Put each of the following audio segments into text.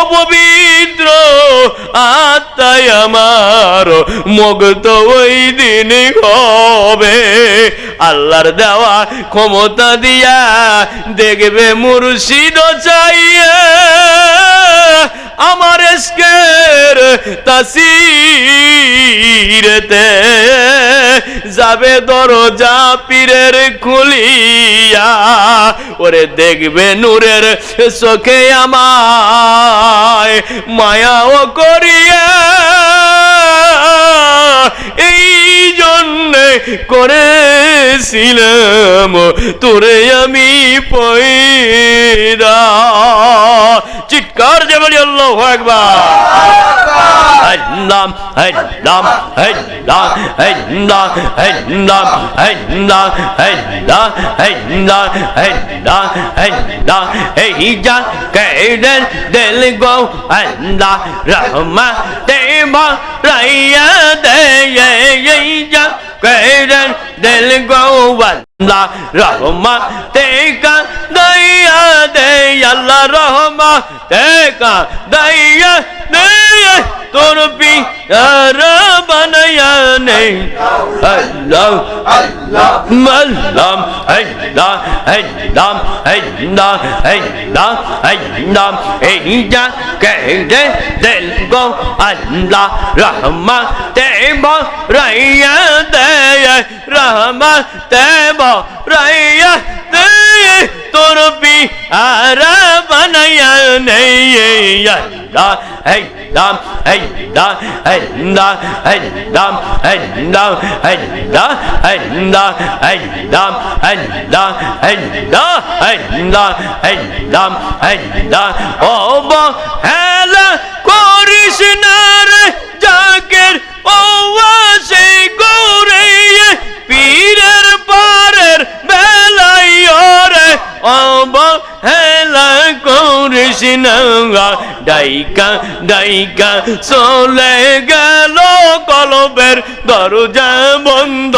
অপবিত্র আত্মাই আমার মুক্ত ওই দিন হবে। আল্লাহর দেওয়া ক্ষমতা দিয়া দেখবে মুর্শিদ চাইয়া আমার এসকের তাসিরেতে যাবে দরজা পীরের খুলিয়া। ওরে দেখবে নূরের চোখে আমায় মায়াও করিয়া করেছিলাম, তোরে আমি পয়রা চিৎকার যে বলি, আল্লাহ একবার দিল গো রহমা দে রাইয়া দে कैरन दिल गोवल्ला रहमा ते का दैया दे अल्लाह रहमा ते का दैया दे দিল গো আল্লাহ রহমা তেকা দয়া দে আল্লাহ রহমা তেকা দয়া দে তোর পি আর বানায়া নেই আল্লাহ আল্লাহ আল্লাহ আল্লাহ আল্লাহ আল্লাহ আল্লাহ আল্লাহ তোর বি আরা বানাইয়া নেই আল্লাহ হে দাম হে দা হে দা হে দাম হে দাম হে দা হে দা হে দাম হে দা হে দা হে দা হে দাম হে দা ও বা হেলা করিস না রে জাকের ও করিস ডাইকা ডাইকা, চলে গেল কলবের দরজা বন্ধ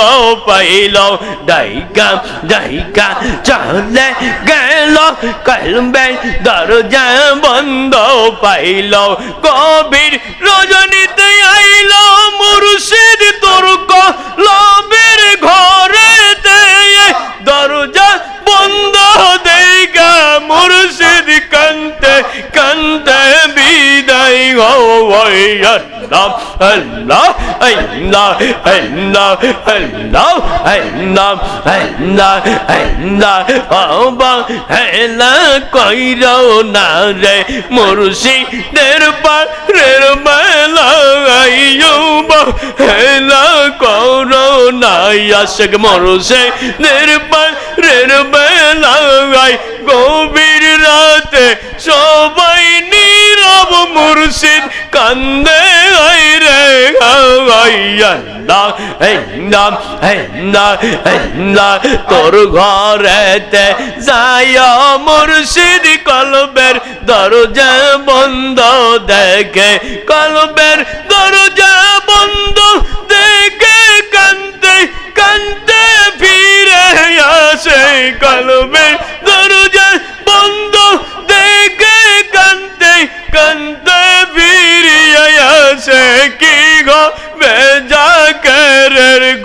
পাইল। ডাইকা ডাইকা, চলে গেল কলবের দরজা বন্ধ পাইল। কবির রজনীতে আইল মুর্শিদ তুর্ক লবের ঘরে আল্লাহ আল্লাহ আল্লাহ আল্লাহ আল্লাহ আল্লাহ আল্লাহ আল্লাহ বাবা হেলা কইরাও না রে মুর্শিদের পারের মেলা আইয়ুবা হেলা করো না আশক মুর্শিদের পারের রাতে সবাই নীরব মুর্শিদ কান্দে আই রে তোর ঘরেতে যায় মুর্শিদ কলবের দরজা বন্ধ দেখে, কলবের দরজা বন্ধ দেখে কান্দে কান্দে ফিরে আসে কলবের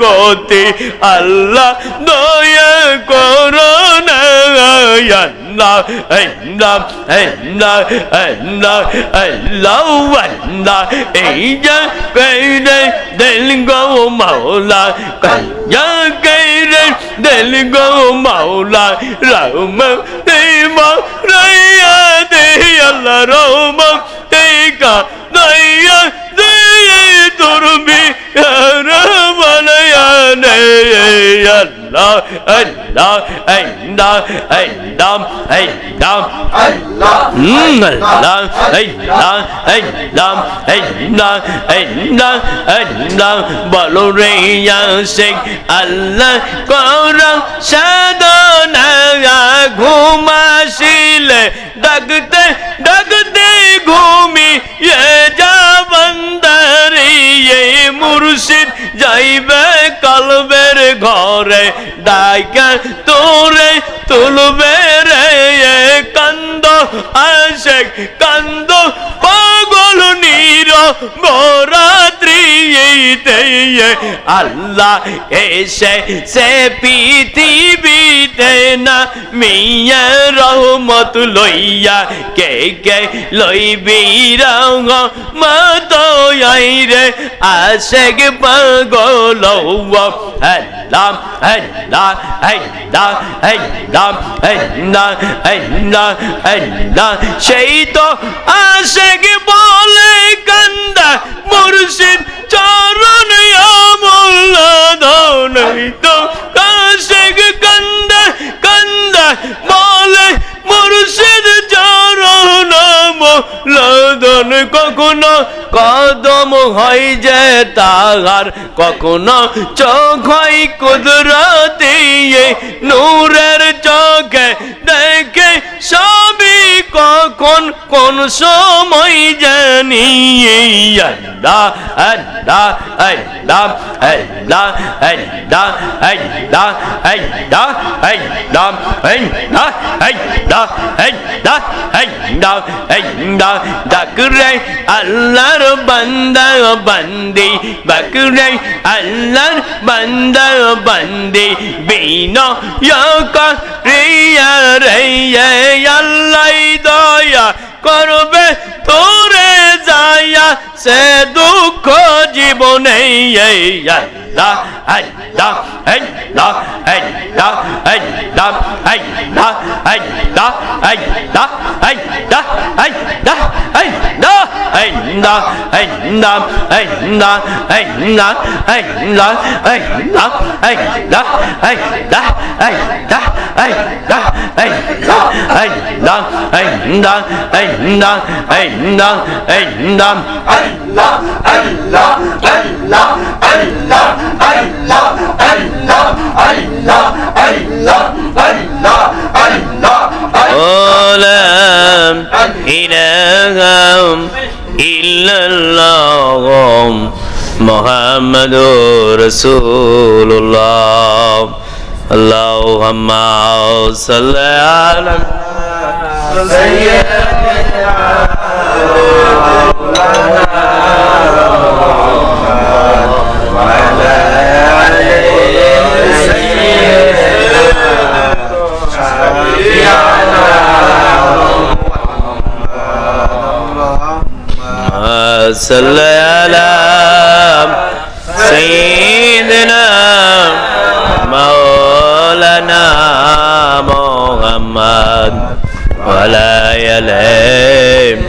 কেরের গতি আল্লাহ দয়া করো না, আল্লাহ আল্লাহ আল্লাহ আল্লাহ আল্লাহ আল্লাহ। এই যা কইরে দিল গো মাওলা কয়া কইরে দিল গো মাওলা রাম দেবা রায়া দে দে তুরবি Mm, ঘুমাসিলে ডাকতে ডাকতে ঘুমিয়ে যা বন্দারি মুর্শিদ যাইবে কলবের ঘর ডাইকা তোরে তুলবে রে কান্দ আসে কান্দ, পাগল নির বরাত্রিতে আল্লাহ এসে সে পৃথিবীতে না মিয়া রহমত লইয়া কে কে লইবি রঙ মত রে আশেক পাগল আল্লাহ আল্লাহ আল্লাহ আল্লাহ আল্লাহ আল্লাহ আল্লাহ সেই তো আশেক বলে কান্দা, মুর্শিদ চরণ আমল্লা ধনই কখনো কদম হয় যে তাহার, কখনো চোখ হয় কুদরতি নূরের চোখে দেখে সবই কখন, কোন সময় জানি আল্লাহ আল্লাহ আল্লাহ আল্লাহ আল্লাহ আল্লাহ আল্লাহ আল্লাহ আল্লাহ আল্লাহ আল্লাহ আল্লাহ আল্লাহ ডাকরে আল্লাহর বান্দা বান্দি বাকরে আল্লাহর বান্দা বান্দি বিনো ইয়াকা রিয়া রে আল্লাহ দয়া করবে তোরে যায়া সে দুঃখ জীবনে আল্লাহ আল্লাহ আল্লাহ আল্লাহ আল্লাহ আল্লাহ আল্লাহ আল্লাহ আল্লাহ আল্লাহ আল্লাহ আল্লাহ আল্লাহ আল্লাহ আল্লাহ আল্লাহ আল্লাহ আল্লাহ আল্লাহ আল্লাহ আল্লাহ আল্লাহ আল্লাহ আল্লাহ আল্লাহ আল্লাহ Allah, Allah, Allah, Allah, Allah, Allah, Allah, محمد رسول الله اللهم صل على صل على سيدنا مولانا محمد ولا يلهم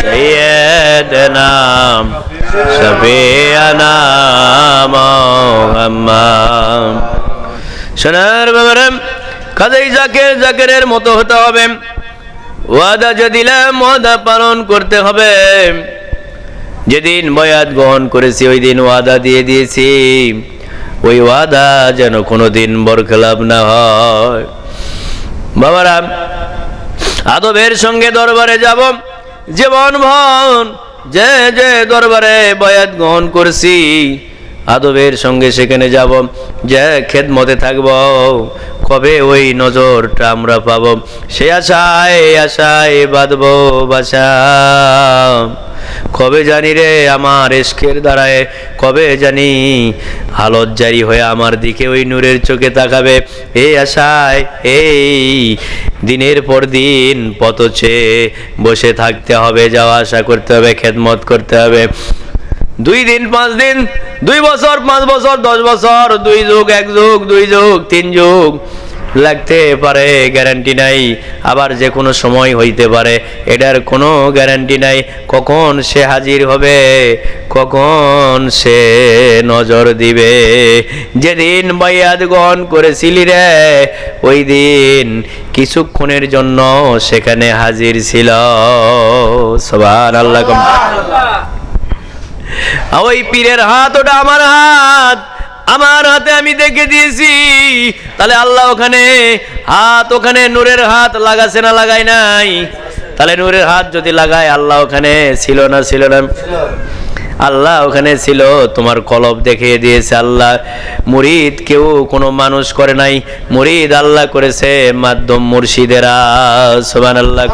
سيدنا شفيعنا محمد সোনার বাবারাম কাজেই জাকের জাকেরের মতো হতে হবে ওয়াদা যে দিলাম ওয়াদা পালন করতে হবে যেদিন বয়াত গ্রহণ করেছি, ওই দিন ওয়াদা দিয়ে দিয়েছি। ওই ওয়াদা যেন কোনোদিন বরখেলাপ না হয়। বাবারা, আদবের সঙ্গে দরবারে যাব। জীবন ভন, যে যে দরবারে বয়াত গ্রহণ করছি, আদবের সঙ্গে সেখানে যাব। যে খেদমতে থাকব, কবে ওই নজরটা আমরা পাবো? সে আশায় আশায় বাঁধব বাসা। কবে জানি রে আমার এসকের দ্বারায়? কবে জানি? হালত জারি হয়ে আমার দিকে ওই নূরের চোখে তাকাবে। এই আশায়, এই দিনের পর দিন পথছে বসে থাকতে হবে, যাওয়া আশা করতে হবে, খেদমত করতে হবে। দুই দিন, পাঁচ দিন, দুই বছর, পাঁচ বছর, দশ বছর, দুই যুগ, এক যুগ, দুই যুগ, তিন যুগ। লাগতে পারে গ্যারান্টি নাই। আবার যে কোনো সময় হইতে পারে। এটার কোনো গ্যারান্টি নাই। কখন সে হাজির হবে? কখন সে নজর দিবে? যেদিন বাইয়াত গ্রহণ করেছিলি রে ওই দিন কিছুক্ষণের জন্য সেখানে হাজির ছিল। সবার আল্লাহ ওই পীরের হাত ওটা আমার হাত। আমার হাতে আমি দেখে দিয়েছি। তাহলে আল্লাহ ওখানে হাত ওখানে নূরের হাত লাগাছে না লাগাই নাই? তাহলে নূরের হাত যদি লাগায়, আল্লাহ ওখানে ছিল না ছিল না? আল্লাহ ওখানে ছিল, তোমার কলব দেখিয়ে দিয়েছে আল্লাহ। মুরিদ কেউ কোনো মানুষ করে নাই। মুরিদ আল্লাহ করেছে মাধ্যম মুর্শিদেরা। সোবান আল্লাহ